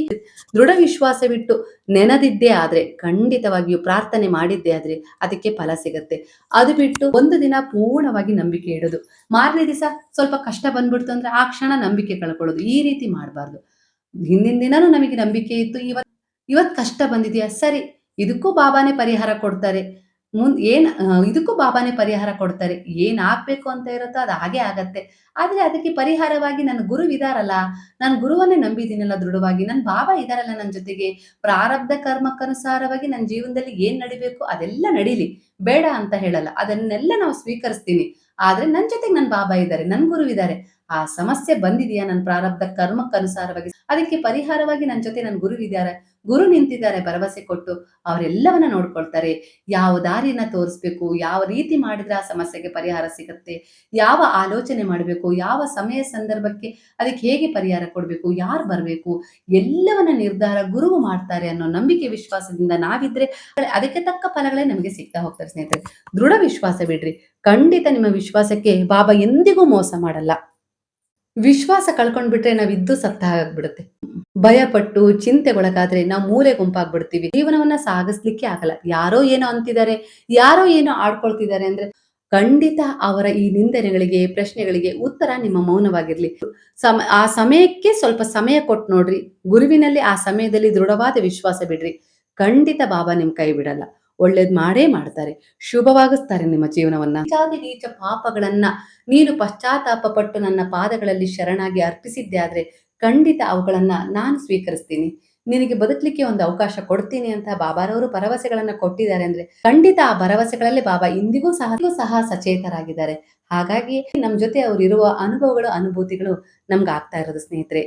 [SPEAKER 1] ದೃಢ ವಿಶ್ವಾಸವಿಟ್ಟು ನೆನದಿದ್ದೇ ಆದ್ರೆ, ಖಂಡಿತವಾಗಿಯೂ ಪ್ರಾರ್ಥನೆ ಮಾಡಿದ್ದೇ ಆದ್ರೆ ಅದಕ್ಕೆ ಫಲ ಸಿಗತ್ತೆ. ಅದು ಬಿಟ್ಟು ಒಂದು ದಿನ ಪೂರ್ಣವಾಗಿ ನಂಬಿಕೆ ಇಡೋದು. ಮಾರನೇ ದಿವಸ ಸ್ವಲ್ಪ ಕಷ್ಟ ಬಂದ್ಬಿಡ್ತು ಅಂದ್ರೆ ಆ ಕ್ಷಣ ನಂಬಿಕೆ ಕಳ್ಕೊಳ್ಳೋದು. ಈ ರೀತಿ ಮಾಡಬಾರ್ದು. ಹಿಂದಿನ ದಿನನೂ ನಮಗೆ ನಂಬಿಕೆ ಇತ್ತು. ಇವತ್ ಇವತ್ ಕಷ್ಟ ಬಂದಿದೆಯಾ? ಸರಿ, ಇದಕ್ಕೂ ಬಾಬಾನೇ ಪರಿಹಾರ ಕೊಡ್ತಾರೆ. ಮುಂದ್ ಏನ್ ಇದಕ್ಕೂ ಬಾಬಾನೇ ಪರಿಹಾರ ಕೊಡ್ತಾರೆ. ಏನ್ ಆಗ್ಬೇಕು ಅಂತ ಇರುತ್ತೋ ಅದು ಹಾಗೆ ಆಗತ್ತೆ. ಆದ್ರೆ ಅದಕ್ಕೆ ಪರಿಹಾರವಾಗಿ ನನ್ನ ಗುರು ಇದಾರಲ್ಲ, ನಾನು ಗುರುವನ್ನೇ ನಂಬಿದ್ದೀನಲ್ಲ ದೃಢವಾಗಿ. ನನ್ನ ಬಾಬಾ ಇದಾರಲ್ಲ ನನ್ನ ಜೊತೆಗೆ. ಪ್ರಾರಬ್ಧ ಕರ್ಮಕ್ಕನುಸಾರವಾಗಿ ನನ್ನ ಜೀವನದಲ್ಲಿ ಏನ್ ನಡಿಬೇಕು ಅದೆಲ್ಲ ನಡೀಲಿ. ಬೇಡ ಅಂತ ಹೇಳಲ್ಲ. ಅದನ್ನೆಲ್ಲ ನಾವು ಸ್ವೀಕರಿಸ್ತೀನಿ. ಆದ್ರೆ ನನ್ನ ಜೊತೆಗೆ ನನ್ನ ಬಾಬಾ ಇದ್ದಾರೆ ನನ್ನ ಗುರು ಇದ್ದಾರೆ ಆ ಸಮಸ್ಯೆ ಬಂದಿದೆಯಾ ನನ್ನ ಪ್ರಾರಬ್ಧ ಕರ್ಮಕ್ಕನುಸಾರವಾಗಿ? ಅದಕ್ಕೆ ಪರಿಹಾರವಾಗಿ ನನ್ನ ಜೊತೆ ನನ್ನ ಗುರು ಇದ್ದಾರೆ ಗುರು ನಿಂತಿದ್ದಾರೆ, ಭರವಸೆ ಕೊಟ್ಟು ಅವರೆಲ್ಲವನ್ನ ನೋಡ್ಕೊಳ್ತಾರೆ. ಯಾವ ದಾರಿಯನ್ನ ತೋರಿಸ್ಬೇಕು, ಯಾವ ರೀತಿ ಮಾಡಿದ್ರೆ ಆ ಸಮಸ್ಯೆಗೆ ಪರಿಹಾರ ಸಿಗುತ್ತೆ, ಯಾವ ಆಲೋಚನೆ ಮಾಡಬೇಕು, ಯಾವ ಸಮಯ ಸಂದರ್ಭಕ್ಕೆ ಅದಕ್ಕೆ ಹೇಗೆ ಪರಿಹಾರ ಕೊಡಬೇಕು, ಯಾರು ಬರಬೇಕು, ಎಲ್ಲವನ್ನ ನಿರ್ಧಾರ ಗುರುವು ಮಾಡ್ತಾರೆ ಅನ್ನೋ ನಂಬಿಕೆ ವಿಶ್ವಾಸದಿಂದ ನಾವಿದ್ರೆ ಅದಕ್ಕೆ ತಕ್ಕ ಫಲಗಳೇ ನಮಗೆ ಸಿಗ್ತಾ ಹೋಗ್ತಾರೆ ಸ್ನೇಹಿತರೆ. ದೃಢ ವಿಶ್ವಾಸ ಬಿಡ್ರಿ. ಖಂಡಿತ ನಿಮ್ಮ ವಿಶ್ವಾಸಕ್ಕೆ ಬಾಬಾ ಎಂದಿಗೂ ಮೋಸ ಮಾಡಲ್ಲ. ವಿಶ್ವಾಸ ಕಳ್ಕೊಂಡ್ಬಿಟ್ರೆ ನಾವ್ ಇದ್ದು ಸತ್ತ ಆಗ್ಬಿಡುತ್ತೆ. ಭಯಪಟ್ಟು ಚಿಂತೆಗೊಳಗಾದ್ರೆ ನಾವು ಮೂಲೆ ಗುಂಪಾಗ್ಬಿಡ್ತೀವಿ. ಜೀವನವನ್ನ ಸಾಗಿಸ್ಲಿಕ್ಕೆ ಆಗಲ್ಲ. ಯಾರೋ ಏನೋ ಅಂತಿದ್ದಾರೆ, ಯಾರೋ ಏನೋ ಆಡ್ಕೊಳ್ತಿದ್ದಾರೆ ಅಂದ್ರೆ ಖಂಡಿತ ಅವರ ಈ ನಿಂದನೆಗಳಿಗೆ, ಪ್ರಶ್ನೆಗಳಿಗೆ ಉತ್ತರ ನಿಮ್ಮ ಮೌನವಾಗಿರ್ಲಿ. ಸಮ, ಆ ಸಮಯಕ್ಕೆ ಸ್ವಲ್ಪ ಸಮಯ ಕೊಟ್ಟು ನೋಡ್ರಿ. ಗುರುವಿನಲ್ಲಿ ಆ ಸಮಯದಲ್ಲಿ ದೃಢವಾದ ವಿಶ್ವಾಸ ಬಿಡ್ರಿ. ಖಂಡಿತ ಬಾಬಾ ನಿಮ್ ಕೈ ಬಿಡಲ್ಲ. ಒಳ್ಳೇದ್ ಮಾಡೇ ಮಾಡ್ತಾರೆ. ಶುಭವಾಗಿಸ್ತಾರೆ ನಿಮ್ಮ ಜೀವನವನ್ನ. ಜಾತಿ, ನೀಚ, ಪಾಪಗಳನ್ನ ನೀನು ಪಶ್ಚಾತ್ತಾಪ ಪಟ್ಟು ನನ್ನ ಪಾದಗಳಲ್ಲಿ ಶರಣಾಗಿ ಅರ್ಪಿಸಿದ್ದೆ ಆದ್ರೆ ಖಂಡಿತ ಅವುಗಳನ್ನ ನಾನು ಸ್ವೀಕರಿಸ್ತೀನಿ. ನಿನಗೆ ಬದುಕಲಿಕ್ಕೆ ಒಂದು ಅವಕಾಶ ಕೊಡ್ತೀನಿ ಅಂತ ಬಾಬಾರವರು ಭರವಸೆಗಳನ್ನ ಕೊಟ್ಟಿದ್ದಾರೆ ಅಂದ್ರೆ ಖಂಡಿತ ಆ ಭರವಸೆಗಳಲ್ಲಿ ಬಾಬಾ ಇಂದಿಗೂ ಸಹ ಸಹ ಸಚೇತರಾಗಿದ್ದಾರೆ. ಹಾಗಾಗಿ ನಮ್ಮ ಜೊತೆ ಅವರು ಇರುವ ಅನುಭವಗಳು, ಅನುಭೂತಿಗಳು ನಮ್ಗೆ ಆಗ್ತಾ ಇರೋದು ಸ್ನೇಹಿತರೆ.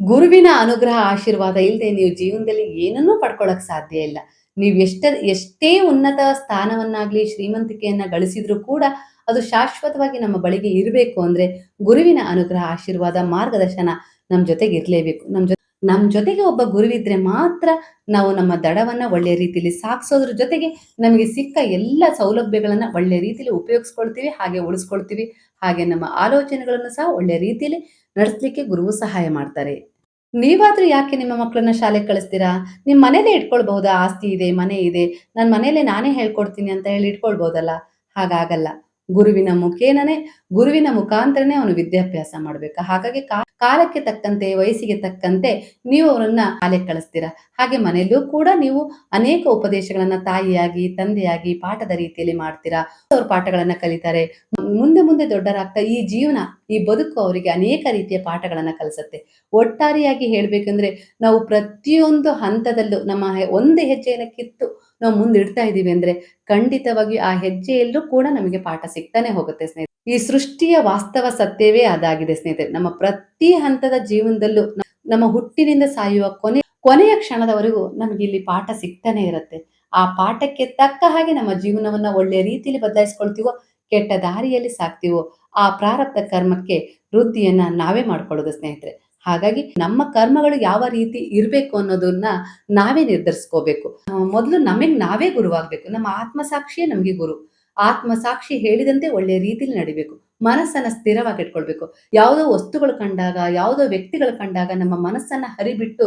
[SPEAKER 1] ಗುರುವಿನ ಅನುಗ್ರಹ, ಆಶೀರ್ವಾದ ಇಲ್ಲದೆ ನೀವು ಜೀವನದಲ್ಲಿ ಏನನ್ನೂ ಪಡ್ಕೊಳಕ್ ಸಾಧ್ಯ ಇಲ್ಲ. ನೀವು ಎಷ್ಟ, ಎಷ್ಟೇ ಉನ್ನತ ಸ್ಥಾನವನ್ನಾಗ್ಲಿ ಶ್ರೀಮಂತಿಕೆಯನ್ನ ಗಳಿಸಿದ್ರು ಕೂಡ ಅದು ಶಾಶ್ವತವಾಗಿ ನಮ್ಮ ಬಳಿಗೆ ಇರಬೇಕು ಅಂದ್ರೆ ಗುರುವಿನ ಅನುಗ್ರಹ, ಆಶೀರ್ವಾದ, ಮಾರ್ಗದರ್ಶನ ನಮ್ ಜೊತೆಗೆ ಇರ್ಲೇಬೇಕು. ನಮ್ ಜೊತೆ ನಮ್ಮ ಜೊತೆಗೆ ಒಬ್ಬ ಗುರುವಿದ್ರೆ ಮಾತ್ರ ನಾವು ನಮ್ಮ ದಡವನ್ನ ಒಳ್ಳೆ ರೀತಿಯಲ್ಲಿ ಸಾಗಿಸೋದ್ರ ಜೊತೆಗೆ ನಮಗೆ ಸಿಕ್ಕ ಎಲ್ಲ ಸೌಲಭ್ಯಗಳನ್ನ ಒಳ್ಳೆ ರೀತಿಯಲ್ಲಿ ಉಪಯೋಗಿಸ್ಕೊಳ್ತೀವಿ, ಹಾಗೆ ಉಳಿಸ್ಕೊಳ್ತೀವಿ. ಹಾಗೆ ನಮ್ಮ ಆಲೋಚನೆಗಳನ್ನು ಸಹ ಒಳ್ಳೆ ರೀತಿಯಲ್ಲಿ ನಡೆಸಲಿಕ್ಕೆ ಗುರುವು ಸಹಾಯ ಮಾಡ್ತಾರೆ. ನೀವಾದ್ರೂ ಯಾಕೆ ನಿಮ್ಮ ಮಕ್ಕಳನ್ನ ಶಾಲೆಗೆ ಕಳಿಸ್ತೀರಾ? ನಿಮ್ಮ ಮನೇಲೇ ಇಟ್ಕೊಳ್ಬಹುದಾ? ಆಸ್ತಿ ಇದೆ, ಮನೆ ಇದೆ. ನನ್ನ ಮನೇಲೆ ನಾನೇ ಹೇಳ್ಕೊಡ್ತೀನಿ ಅಂತ ಹೇಳಿ ಇಟ್ಕೊಳ್ಬಹುದಲ್ಲ ಹಾಗಾಗಲ್ಲ. ಗುರುವಿನ ಮುಖೇನನೇ, ಗುರುವಿನ ಮುಖಾಂತರನೇ ಅವನು ವಿದ್ಯಾಭ್ಯಾಸ ಮಾಡ್ಬೇಕು. ಹಾಗಾಗಿ ಕಾಲಕ್ಕೆ ತಕ್ಕಂತೆ, ವಯಸ್ಸಿಗೆ ತಕ್ಕಂತೆ ನೀವು ಅವರನ್ನ ಶಾಲೆಗೆ ಕಳಿಸ್ತೀರಾ? ಹಾಗೆ ಮನೆಯಲ್ಲೂ ಕೂಡ ನೀವು ಅನೇಕ ಉಪದೇಶಗಳನ್ನ ತಾಯಿಯಾಗಿ, ತಂದೆಯಾಗಿ ಪಾಠದ ರೀತಿಯಲ್ಲಿ ಮಾಡ್ತೀರಾ? ಅವ್ರ ಪಾಠಗಳನ್ನ ಕಲಿತಾರೆ. ಮುಂದೆ ಮುಂದೆ ದೊಡ್ಡರಾಗ್ತಾ ಈ ಜೀವನ, ಈ ಬದುಕು ಅವರಿಗೆ ಅನೇಕ ರೀತಿಯ ಪಾಠಗಳನ್ನ ಕಲಿಸುತ್ತೆ. ಒಟ್ಟಾರೆಯಾಗಿ ಹೇಳ್ಬೇಕಂದ್ರೆ ನಾವು ಪ್ರತಿಯೊಂದು ಹಂತದಲ್ಲೂ ನಮ್ಮ ಒಂದು ಹೆಜ್ಜೆಯನ್ನು ಕಿತ್ತು ನಾವು ಮುಂದಿಡ್ತಾ ಇದ್ದೀವಿ ಅಂದ್ರೆ ಖಂಡಿತವಾಗಿ ಆ ಹೆಜ್ಜೆಯಲ್ಲೂ ಕೂಡ ನಮಗೆ ಪಾಠ ಸಿಗ್ತಾನೆ ಹೋಗುತ್ತೆ ಸ್ನೇಹಿತರೆ. ಈ ಸೃಷ್ಟಿಯ ವಾಸ್ತವ ಸತ್ಯವೇ ಅದಾಗಿದೆ ಸ್ನೇಹಿತರೆ. ನಮ್ಮ ಪ್ರತಿ ಹಂತದ ಜೀವನದಲ್ಲೂ ನಮ್ಮ ಹುಟ್ಟಿನಿಂದ ಸಾಯುವ ಕೊನೆ, ಕೊನೆಯ ಕ್ಷಣದವರೆಗೂ ನಮಗೆ ಇಲ್ಲಿ ಪಾಠ ಸಿಗ್ತಾನೆ ಇರುತ್ತೆ. ಆ ಪಾಠಕ್ಕೆ ತಕ್ಕ ಹಾಗೆ ನಮ್ಮ ಜೀವನವನ್ನ ಒಳ್ಳೆಯ ರೀತಿಯಲ್ಲಿ ಬದಲಾಯಿಸ್ಕೊಳ್ತೀವೋ ಕೆಟ್ಟ ದಾರಿಯಲ್ಲಿ ಸಾಕ್ತೀವೋ ಆ ಪ್ರಾರಬ್ಧ ಕರ್ಮಕ್ಕೆ ವೃದ್ಧಿಯನ್ನ ನಾವೇ ಮಾಡ್ಕೊಳ್ಳೋದು ಸ್ನೇಹಿತರೆ. ಹಾಗಾಗಿ ನಮ್ಮ ಕರ್ಮಗಳು ಯಾವ ರೀತಿ ಇರಬೇಕು ಅನ್ನೋದನ್ನ ನಾವೇ ನಿರ್ಧರಿಸ್ಕೋಬೇಕು. ಮೊದಲು ನಮಗೆ ನಾವೇ ಗುರುವಾಗಬೇಕು ನಮ್ಮ ಆತ್ಮಸಾಕ್ಷಿಯೇ ನಮಗೆ ಗುರು. ಆತ್ಮಸಾಕ್ಷಿ ಹೇಳಿದಂತೆ ಒಳ್ಳೆ ರೀತಿಯಲ್ಲಿ ನಡಿಬೇಕು. ಮನಸ್ಸನ್ನ ಸ್ಥಿರವಾಗಿ ಇಟ್ಕೊಳ್ಬೇಕು. ಯಾವುದೋ ವಸ್ತುಗಳು ಕಂಡಾಗ, ಯಾವುದೋ ವ್ಯಕ್ತಿಗಳು ಕಂಡಾಗ ನಮ್ಮ ಮನಸ್ಸನ್ನ ಹರಿಬಿಟ್ಟು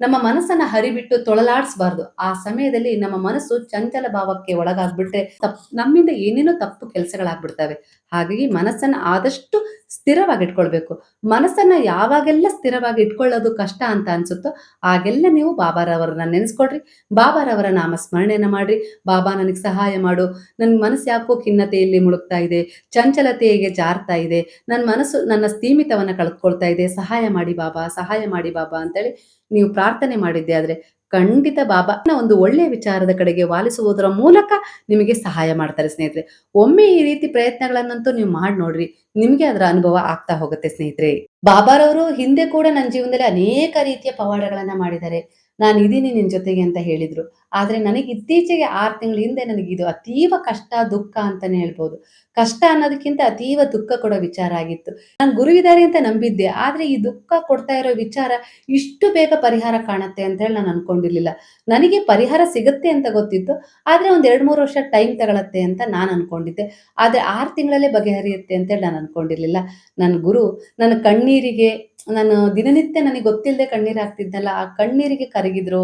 [SPEAKER 1] ನಮ್ಮ ಮನಸ್ಸನ್ನ ಹರಿಬಿಟ್ಟು ತೊಳಲಾಡಿಸಬಾರ್ದು. ಆ ಸಮಯದಲ್ಲಿ ನಮ್ಮ ಮನಸ್ಸು ಚಂಚಲ ಭಾವಕ್ಕೆ ಒಳಗಾಗ್ಬಿಟ್ರೆ ತಪ್ ನಮ್ಮಿಂದ ಏನೇನೋ ತಪ್ಪು ಕೆಲಸಗಳಾಗ್ಬಿಡ್ತವೆ. ಹಾಗಾಗಿ ಮನಸ್ಸನ್ನ ಆದಷ್ಟು ಸ್ಥಿರವಾಗಿ ಇಟ್ಕೊಳ್ಬೇಕು ಮನಸ್ಸನ್ನ ಯಾವಾಗೆಲ್ಲ ಸ್ಥಿರವಾಗಿ ಇಟ್ಕೊಳ್ಳೋದು ಕಷ್ಟ ಅಂತ ಅನ್ಸುತ್ತೋ ಆಗೆಲ್ಲ ನೀವು ಬಾಬಾರವರನ್ನ ನೆನೆಸ್ಕೊಡ್ರಿ. ಬಾಬಾರವರ ನಾಮ ಸ್ಮರಣೆನ ಮಾಡ್ರಿ. ಬಾಬಾ ನನಗೆ ಸಹಾಯ ಮಾಡು. ನನ್ನ ಮನಸ್ಸು ಯಾಕೋ ಖಿನ್ನತೆಯಲ್ಲಿ ಮುಳುಗ್ತಾ ಇದೆ. ಚಂಚಲತೆಗೆ ಜಾರ್ತಾ ಇದೆ. ನನ್ನ ಮನಸ್ಸು ನನ್ನ ಸ್ಥೀಮಿತವನ್ನ ಕಳ್ಕೊಳ್ತಾ ಇದೆ. ಸಹಾಯ ಮಾಡಿ ಬಾಬಾ, ಸಹಾಯ ಮಾಡಿ ಬಾಬಾ ಅಂತೇಳಿ ನೀವು ಪ್ರಾರ್ಥನೆ ಮಾಡಿದ್ದೆ ಆದ್ರೆ ಖಂಡಿತ ಬಾಬಾ ಒಂದು ಒಳ್ಳೆಯ ವಿಚಾರದ ಕಡೆಗೆ ವಾಲಿಸುವುದರ ಮೂಲಕ ನಿಮಗೆ ಸಹಾಯ ಮಾಡ್ತಾರೆ ಸ್ನೇಹಿತರೆ. ಒಮ್ಮೆ ಈ ರೀತಿ ಪ್ರಯತ್ನಗಳನ್ನಂತೂ ನೀವು ಮಾಡಿ ನೋಡ್ರಿ, ನಿಮಗೆ ಅದರ ಅನುಭವ ಆಗ್ತಾ ಹೋಗುತ್ತೆ ಸ್ನೇಹಿತರೆ. ಬಾಬಾರವರು ಹಿಂದೆ ಕೂಡ ನನ್ನ ಜೀವನದಲ್ಲಿ ಅನೇಕ ರೀತಿಯ ಪವಾಡಗಳನ್ನ ಮಾಡಿದ್ದಾರೆ. ನಾನು ಇದ್ದೀನಿ ನಿನ್ನ ಜೊತೆಗೆ ಅಂತ ಹೇಳಿದ್ರು. ಆದ್ರೆ ನನಗೆ ಇತ್ತೀಚೆಗೆ ಆರು ತಿಂಗಳ ಹಿಂದೆ ನನಗೆ ಇದು ಅತೀವ ಕಷ್ಟ, ದುಃಖ ಅಂತಲೇ ಹೇಳ್ಬೋದು. ಕಷ್ಟ ಅನ್ನೋದಕ್ಕಿಂತ ಅತೀವ ದುಃಖ ಕೊಡೋ ವಿಚಾರ ಆಗಿತ್ತು. ನಾನು ಗುರುವಿದ್ದಾರೆ ಅಂತ ನಂಬಿದ್ದೆ, ಆದ್ರೆ ಈ ದುಃಖ ಕೊಡ್ತಾ ಇರೋ ವಿಚಾರ ಇಷ್ಟು ಬೇಗ ಪರಿಹಾರ ಕಾಣುತ್ತೆ ಅಂತ ಹೇಳಿ ನಾನು ಅನ್ಕೊಂಡಿರ್ಲಿಲ್ಲ. ನನಗೆ ಪರಿಹಾರ ಸಿಗುತ್ತೆ ಅಂತ ಗೊತ್ತಿತ್ತು, ಆದ್ರೆ ಒಂದು ಎರಡು ಮೂರು ವರ್ಷ ಟೈಮ್ ತಗೊಳತ್ತೆ ಅಂತ ನಾನು ಅನ್ಕೊಂಡಿದ್ದೆ. ಆದ್ರೆ ಆರು ತಿಂಗಳಲ್ಲೇ ಬಗೆಹರಿಯುತ್ತೆ ಅಂತೇಳಿ ನಾನು ಅನ್ಕೊಂಡಿರ್ಲಿಲ್ಲ. ನನ್ನ ಗುರು ನನ್ನ ಕಣ್ಣೀರಿಗೆ ನಾನು ದಿನನಿತ್ಯ ನನಗೆ ಗೊತ್ತಿಲ್ಲದೆ ಕಣ್ಣೀರು ಹಾಕ್ತಿದ್ನಲ್ಲ, ಆ ಕಣ್ಣೀರಿಗೆ ಕರಗಿದ್ರು.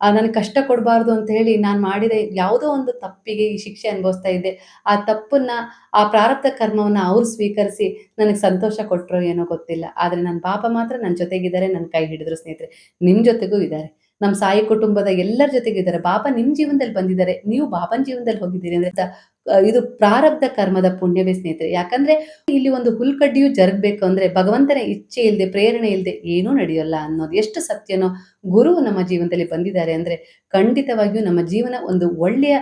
[SPEAKER 1] ನನಗೆ ಕಷ್ಟ ಕೊಡಬಾರ್ದು ಅಂತ ಹೇಳಿ ನಾನು ಮಾಡಿದ ಯಾವುದೋ ಒಂದು ತಪ್ಪಿಗೆ ಈ ಶಿಕ್ಷೆ ಅನುಭವಿಸ್ತಾ ಇದ್ದೆ. ಆ ತಪ್ಪನ್ನ, ಆ ಪ್ರಾರಬ್ಧ ಕರ್ಮವನ್ನ ಅವ್ರು ಸ್ವೀಕರಿಸಿ ನನಗೆ ಸಂತೋಷ ಕೊಟ್ಟರು ಏನೋ ಗೊತ್ತಿಲ್ಲ. ಆದ್ರೆ ನನ್ನ ಪಾಪ ಮಾತ್ರ ನನ್ನ ಜೊತೆಗಿದ್ದಾರೆ ನನ್ನ ಕೈ ಹಿಡಿದ್ರು ಸ್ನೇಹಿತರೆ. ನಿಮ್ಮ ಜೊತೆಗೂ ಇದ್ದಾರೆ. ನಮ್ಮ ಸಾಯಿ ಕುಟುಂಬದ ಎಲ್ಲರ ಜೊತೆಗಿದ್ದಾರೆ ಬಾಬಾ ನಿಮ್ಮ ಜೀವನದಲ್ಲಿ ಬಂದಿದ್ದಾರೆ. ನೀವು ಬಾಬನ ಜೀವನದಲ್ಲಿ ಹೋಗಿದ್ದೀರಿ ಅಂದ್ರೆ ಇದು ಪ್ರಾರಬ್ಧ ಕರ್ಮದ ಪುಣ್ಯವೇ ಸ್ನೇಹಿತರೆ. ಯಾಕಂದ್ರೆ ಇಲ್ಲಿ ಒಂದು ಹುಲ್ಕಡ್ಡಿಯು ಜರುಗಬೇಕು ಅಂದ್ರೆ ಭಗವಂತನ ಇಚ್ಛೆ ಇಲ್ಲದೆ ಪ್ರೇರಣೆ ಇಲ್ಲದೆ ಏನೂ ನಡೆಯೋಲ್ಲ ಅನ್ನೋದು. ಎಷ್ಟು ಸತ್ಯನೋ ಗುರು ನಮ್ಮ ಜೀವನದಲ್ಲಿ ಬಂದಿದ್ದಾರೆ ಅಂದ್ರೆ ಖಂಡಿತವಾಗಿಯೂ ನಮ್ಮ ಜೀವನ ಒಂದು ಒಳ್ಳೆಯ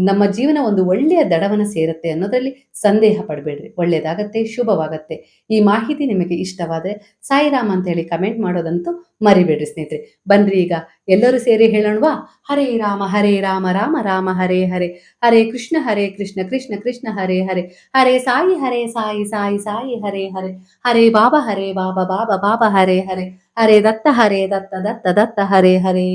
[SPEAKER 1] ನಮ್ಮ ಜೀವನ ಒಂದು ಒಳ್ಳೆಯ ದಡವನ ಸೇರುತ್ತೆ ಅನ್ನೋದ್ರಲ್ಲಿ ಸಂದೇಹ ಪಡಬೇಡ್ರಿ. ಒಳ್ಳೇದಾಗತ್ತೆ, ಶುಭವಾಗತ್ತೆ. ಈ ಮಾಹಿತಿ ನಿಮಗೆ ಇಷ್ಟವಾದ್ರೆ ಸಾಯಿರಾಮ್ ಅಂತ ಹೇಳಿ ಕಮೆಂಟ್ ಮಾಡೋದಂತೂ ಮರಿಬೇಡ್ರಿ ಸ್ನೇಹಿತರೆ. ಬನ್ರಿ ಈಗ ಎಲ್ಲರೂ ಸೇರಿ ಹೇಳೋಣವಾ? ಹರೇ ರಾಮ ಹರೇ ರಾಮ ರಾಮ ರಾಮ, ಹರೇ ಹರೇ. ಹರೇ ಕೃಷ್ಣ ಹರೇ ಕೃಷ್ಣ ಕೃಷ್ಣ ಕೃಷ್ಣ, ಹರೇ ಹರೇ. ಹರೇ ಸಾಯಿ ಹರೇ ಸಾಯಿ ಸಾಯಿ ಸಾಯಿ, ಹರೇ ಹರೇ. ಹರೇ ಬಾಬಾ ಹರೇ ಬಾಬಾ ಬಾಬಾ ಬಾಬಾ, ಹರೇ ಹರೇ. ಹರೇ ದತ್ತ ಹರೇ ದತ್ತ ದತ್ತ ದತ್ತ, ಹರೇ ಹರೇ.